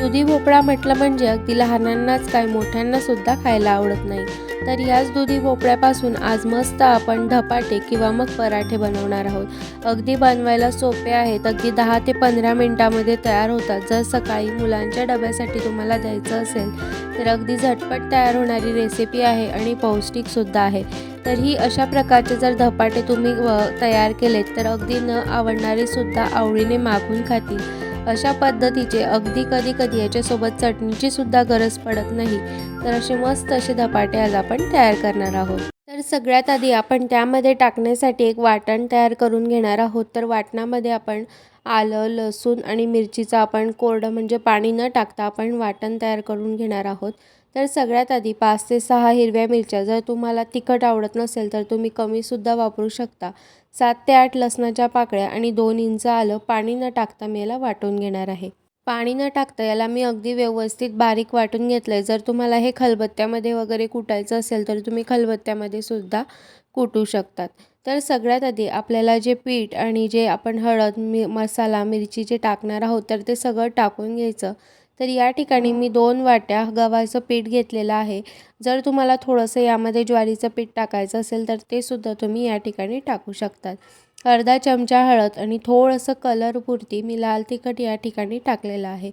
दुधी भोपळा म्हटलं म्हणजे अगदी लहानांनाच काय मोठ्यांना सुद्धा खायला आवडत नाही. तर याच दुधी भोपळ्यापासून आज मस्त आपण धपाटे किंवा मग पराठे बनवणार आहोत. अगदी बनवायला सोपे आहेत अगदी दहा ते पंधरा मिनटामध्ये तयार होतात. जर सकाळी मुलांच्या डब्यासाठी तुम्हाला द्यायचं असेल तर अगदी झटपट तयार होणारी रेसिपी आहे आणि पौष्टिकसुद्धा आहे. तर ही अशा प्रकारचे जर धपाटे तुम्ही व तयार केलेत तर अगदी न आवडणारे सुद्धा आवडीने मागून खातील. अशा पद्धतीचे अगदी कधी कधी याच्यासोबत चटणीची सुद्धा गरज पडत नाही. तर असे मस्त असे धपाटे आज आपण तयार करणार आहोत. तर सगळ्यात आधी आपण त्यामध्ये टाकण्यासाठी एक वाटण तयार करून घेणार आहोत. तर वाटणामध्ये आपण आलं लसूण आणि मिरचीचं आपण कोरडं म्हणजे पाणी न टाकता आपण वाटण तयार करून घेणार आहोत. तर सगळ्यात आधी पाच ते सहा हिरव्या मिरच्या जर तुम्हाला तिखट आवडत नसेल तर तुम्ही कमीसुद्धा वापरू शकता. सात ते आठ लसणाच्या पाकळ्या आणि दोन इंच आलं पाणी न टाकता मी याला वाटून घेणार आहे. पाणी न टाकता याला मी अगदी व्यवस्थित बारीक वाटून घेतलं आहे जर तुम्हाला हे खलबत्त्यामध्ये वगैरे कुटायचं असेल तर तुम्ही खलबत्त्यामध्ये सुद्धा कुटू शकतात. तर सगळ्यात आधी आपल्याला जे पीठ आणि जे आपण हळद मी मसाला मिरची जे टाकणार आहोत तर ते सगळं टाकून घ्यायचं. तर या ठिकाणी मी दोन वाट्या गव्हाचं पीठ घेतलेलं आहे. जर तुम्हाला थोडंसं यामध्ये ज्वारीचं पीठ टाकायचं असेल तर ते सुद्धा तुम्ही या ठिकाणी टाकू शकतात. अर्धा चमचा हळद आणि थोडंसं कलरपुरती मी लाल तिखट या ठिकाणी टाकलेलं आहे.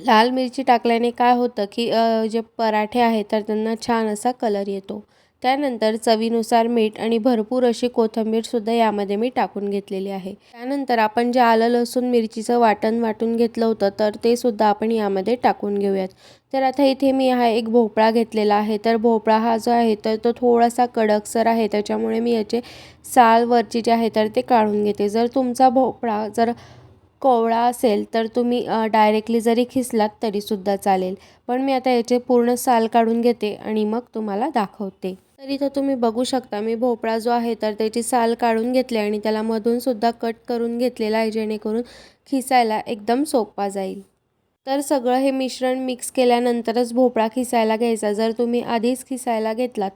लाल मिरची टाकल्याने काय होतं की जे पराठे आहेत तर त्यांना छान असा कलर येतो. त्यानंतर चवीनुसार मीठ आणि भरपूर अशी कोथिंबीरसुद्धा यामध्ये मी टाकून घेतलेली आहे. त्यानंतर आपण जे आलं लसूण मिरचीचं वाटण वाटून घेतलं होतं तर ते सुद्धा आपण यामध्ये टाकून घेऊयात. तर आता इथे मी हा एक भोपळा घेतलेला आहे. तर भोपळा हा जो आहे तर तो थोडासा कडकसर आहे त्याच्यामुळे मी याचे सालवरचे जे आहे तर ते काढून घेते. जर तुमचा भोपळा जर कोवळा असेल तर तुम्ही डायरेक्टली जरी खिसलात तरीसुद्धा चालेल. पण मी आता याचे पूर्ण साल काढून घेते आणि मग तुम्हाला दाखवते. तर इथं तुम्ही बघू शकता. मी भोपळा जो आहे तर त्याची साल काढून घेतली आणि त्याला मधूनसुद्धा कट करून घेतलेला आहे जेणेकरून खिसायला एकदम सोपा जाईल. तर सगळं हे मिश्रण मिक्स केल्यानंतरच भोपळा खिसायला घ्यायचा. जर तुम्ही आधीच खिसायला घेतलात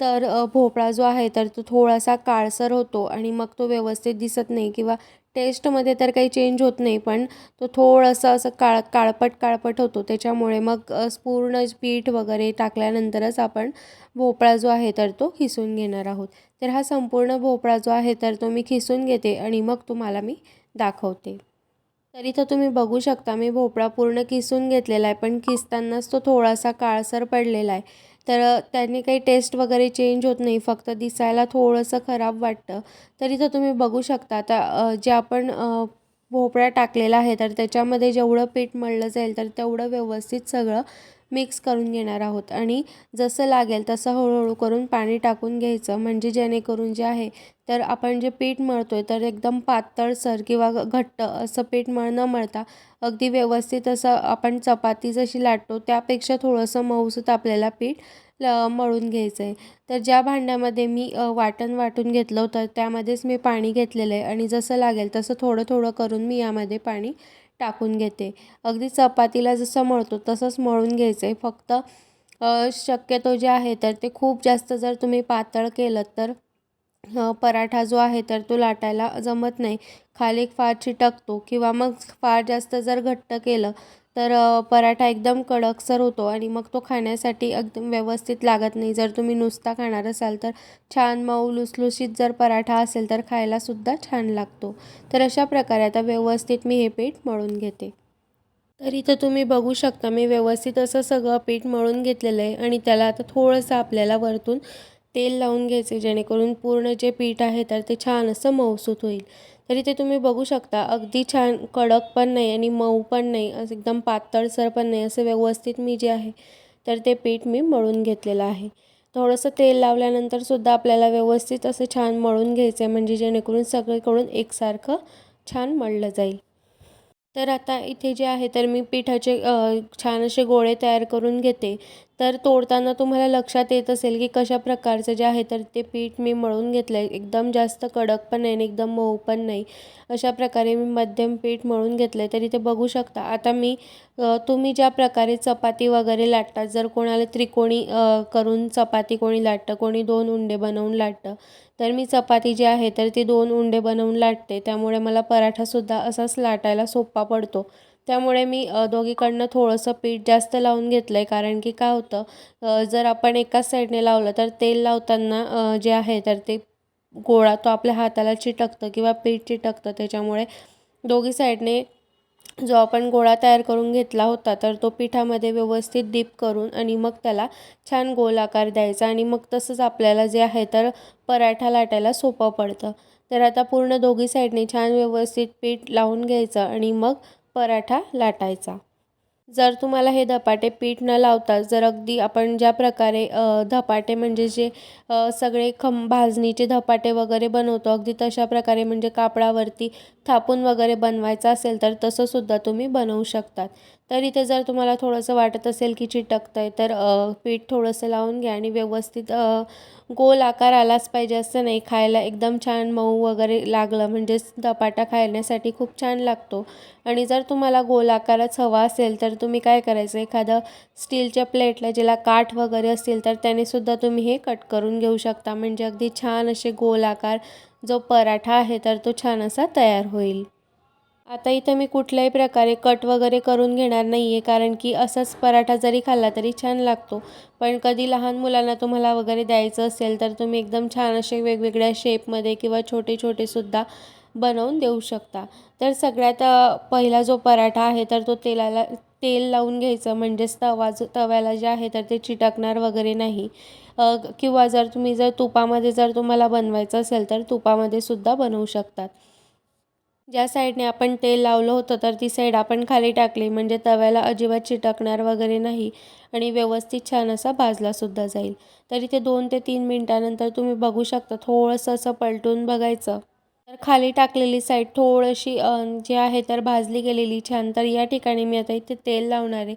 तर भोपळा जो आहे तर तो थोडासा काळसर होतो आणि मग तो व्यवस्थित दिसत नाही किंवा टेस्टमध्ये तर काही चेंज होत नाही पण तो थोडंसं असं काळ काळपट काळपट होतो. त्याच्यामुळे मग पूर्ण पीठ वगैरे टाकल्यानंतरच आपण भोपळा जो आहे तर तो खिसून घेणार आहोत. तर हा संपूर्ण भोपळा जो आहे तर तो मी खिसून घेते आणि मग तुम्हाला मी दाखवते. तरी तर तुम्ही बघू शकता मी भोपळा पूर्ण किसून घेतलेला आहे पण किसतानाच तो थोडासा काळसर पडलेला आहे. तर त्याने काही टेस्ट वगैरे चेंज होत नाही. फक्त दिसायला थोडंसं खराब वाटतं. तर इथं तुम्ही बघू शकता. आता जे आपण भोपळा टाकलेला आहे तर त्याच्यामध्ये जेवढं पीठ मळलं जाईल तर तेवढं व्यवस्थित सगळं मिक्स करून घेणार आहोत. आणि जसं लागेल तसं हळूहळू करून पाणी टाकून घ्यायचं. म्हणजे जेणेकरून जे आहे तर आपण जे पीठ मळतो आहे तर एकदम पातळसर किंवा घट्ट असं पीठ मळ न मळता अगदी व्यवस्थित असं आपण चपाती जशी लाटतो त्यापेक्षा थोडंसं मऊसूत आपल्याला पीठ ल मळून घ्यायचं आहे तर ज्या भांड्यामध्ये मी वाटण वाटून घेतलं होतं त्यामध्येच मी पाणी घेतलेलं आहे. आणि जसं लागेल तसं थोडं थोडं करून मी यामध्ये पाणी टाकून घेते. अगदी चपातीला जसं मळतो तसंच मळून घ्यायचं आहे फक्त शक्यतो जे आहे तर ते खूप जास्त जर तुम्ही पातळ केलं तर पराठा जो आहे तर तो लाटायला जमत नाही. खाली फार चिटकतो किंवा मग फार जास्त जर घट्ट केलं तर पराठा एकदम कडकसर होतो आणि मग तो खाण्यासाठी एकदम व्यवस्थित लागत नाही. जर तुम्ही नुसता खाणार असाल तर छान मऊ लुसलुशीत जर पराठा असेल तर खायलासुद्धा छान लागतो. तर अशा प्रकारे आता व्यवस्थित मी हे पीठ मळून घेते. तर इथं तुम्ही बघू शकता मी व्यवस्थित असं सगळं पीठ मळून घेतलेलं आहे आणि त्याला आता थोडंसं आपल्याला वरतून तेल लावून घ्यायचे जेणेकरून पूर्ण जे पीठ आहे तर ते छान असं मऊसूत होईल. तर इथे तुम्ही बघू शकता. अगदी छान कडक पण नाही आणि मऊ पण नाही. असं एकदम पातळसर पण नाही. असं व्यवस्थित मी जे आहे तर ते पीठ मी मळून घेतलेलं आहे. थोडंसं तेल लावल्यानंतर सुद्धा आपल्याला व्यवस्थित असं छान मळून घ्यायचं आहे म्हणजे जेणेकरून सगळीकडून एकसारखं छान मळलं जाईल. तर आता इथे जे आहे तर मी पिठाचे छान असे गोळे तयार करून घेते. तर तोडताना तुम्हाला लक्षात येत असेल की कशा प्रकारचं जे आहे तर ते पीठ मी मळून घेतलं आहे एकदम जास्त कडक पण नाही आणि एकदम मऊ पण नाही. अशा प्रकारे मी मध्यम पीठ मळून घेतलं आहे तर इथे बघू शकता. आता मी तुम्ही ज्या प्रकारे चपाती वगैरे लाटतात जर कोणाला त्रिकोणी करून चपाती कोणी लाटतं कोणी दोन उंडे बनवून लाटतं तर मी चपाती जी आहे तर ती दोन उंडे बनवून लाटते. त्यामुळे मला पराठासुद्धा असाच लाटायला सोपा पडतो. त्यामुळे मी दोघीकडनं थोडंसं पीठ जास्त लावून घेतलं आहे कारण की काय होतं जर आपण एकाच साईडने लावलं तर तेल लावताना जे आहे तर ते गोळा तो आपल्या हाताला चिटकतं किंवा पीठ चिटकतं. त्याच्यामुळे दोघी साईडने जो आपण गोळा तयार करून घेतला होता तर तो पिठामध्ये व्यवस्थित डीप करून आणि मग त्याला छान गोल आकार द्यायचा आणि मग तसंच आपल्याला जे आहे तर पराठा लाटायला सोपं पडतं. तर आता पूर्ण दोघी साईडने छान व्यवस्थित पीठ लावून घ्यायचं आणि मग पराठा लाटायचा. जर तुम्हाला हे धपाटे पीठ न लावता जर अगदी आपण ज्या प्रकारे धपाटे म्हणजे जे सगळे खम भाजणीचे धपाटे वगैरे बनवतो अगदी तशा प्रकारे म्हणजे कापडावरती थापून वगैरे बनवायचं असेल तर तसंसुद्धा तुम्ही बनवू शकतात. तर इथे जर तुम्हाला थोडंसं वाटत असेल की चिटकतं आहे तर पीठ थोडंसं लावून घ्या आणि व्यवस्थित गोल आकार आलाच पाहिजे असं नाही. खायला एकदम छान मऊ वगैरे लागलं म्हणजेच धपाटा खाण्यासाठी खूप छान लागतो. आणि जर तुम्हाला गोल आकारच हवा असेल तर तुम्ही काय करायचं? एखादं स्टीलच्या प्लेटला ज्याला काठ वगैरे असतील तर त्यानेसुद्धा तुम्ही हे कट करून घेऊ शकता. म्हणजे अगदी छान असे गोल आकार जो पराठा आहे तर तो छान असा तयार होईल. आता इथं मी कुठल्याही प्रकारे कट वगैरे करून घेणार नाही आहे कारण की असंच पराठा जरी खाल्ला तरी छान लागतो. पण कधी लहान मुलांना तुम्हाला वगैरे द्यायचं असेल तर तुम्ही एकदम छान असे वेगवेगळ्या शेपमध्ये किंवा छोटे छोटेसुद्धा बनवून देऊ शकता. तर सगळ्यात पहिला जो पराठा आहे तर तो तेलाला तेल लावून घ्यायचं. म्हणजेच तवा जो तव्याला जे आहे तर ते चिटकणार वगैरे नाही. किंवा जर तुम्ही जर तुपामध्ये जर तुम्हाला बनवायचं असेल तर तुपामध्ये सुद्धा बनवू शकतात. ज्या साईडने आपण तेल लावलं होतं तर ती साईड आपण खाली टाकली. म्हणजे तव्याला अजिबात चिटकणार वगैरे नाही आणि व्यवस्थित छान असा भाजलासुद्धा जाईल. तर इथे दोन ते तीन मिनटानंतर तुम्ही बघू शकता थोडंसं असं पलटून बघायचं. तर खाली टाकलेली साईड थोडीशी जी आहे तर भाजली गेलेली. छान तर या ठिकाणी मी आता इथे तेल लावणार आहे.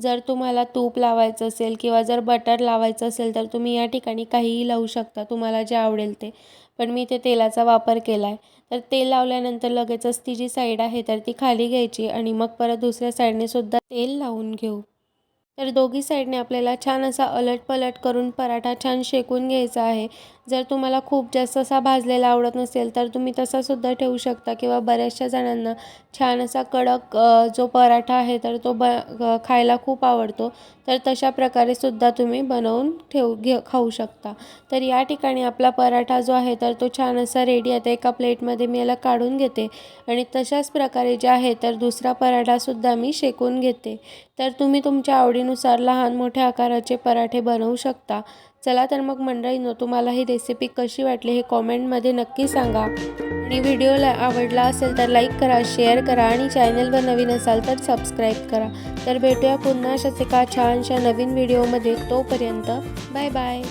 जर तुम्हाला तूप लावायचं असेल किंवा जर बटर लावायचं असेल तर तुम्ही या ठिकाणी काहीही लावू शकता. तुम्हाला जे आवडेल ते. पण मी इथे तेलाचा वापर केला आहे तर तेल लावल्यानंतर लगेचच ती जी साईड आहे तर ती खाली घ्यायची आणि मग परत दुसऱ्या साईडने सुद्धा तेल लावून घेऊ. तर दोघी साईडने आपल्याला छान असा अलटपलट करून पराठा छान शेकून घ्यायचा आहे. जर तुम्हाला खूप जास्त असा भाजलेला आवडत नसेल तर तुम्ही तसासुद्धा ठेवू शकता किंवा बऱ्याचशा जणांना छान असा कडक जो पराठा आहे तर तो ब खायला खूप आवडतो. तर तशा प्रकारे सुद्धा तुम्ही बनवून ठेवू घे खाऊ शकता. तर या ठिकाणी आपला पराठा जो आहे तर तो छान असा रेडी आता एका प्लेटमध्ये मी याला काढून घेते. आणि तशाच प्रकारे जे आहे तर दुसरा पराठासुद्धा मी शेकून घेते. तर तुम्ही तुमच्या आवडीनुसार लहान मोठ्या आकाराचे पराठे बनवू शकता. चला तर मग मंडळींनो तुम्हाला ही रेसिपी कशी वाटली हे कॉमेंटमध्ये नक्की सांगा. आणि व्हिडिओला आवडला असेल तर लाईक करा शेअर करा आणि चॅनलवर नवीन असाल तर सबस्क्राईब करा. तर भेटूया पुन्हा अशाच एका छानशा नवीन व्हिडिओमध्ये तोपर्यंत बाय बाय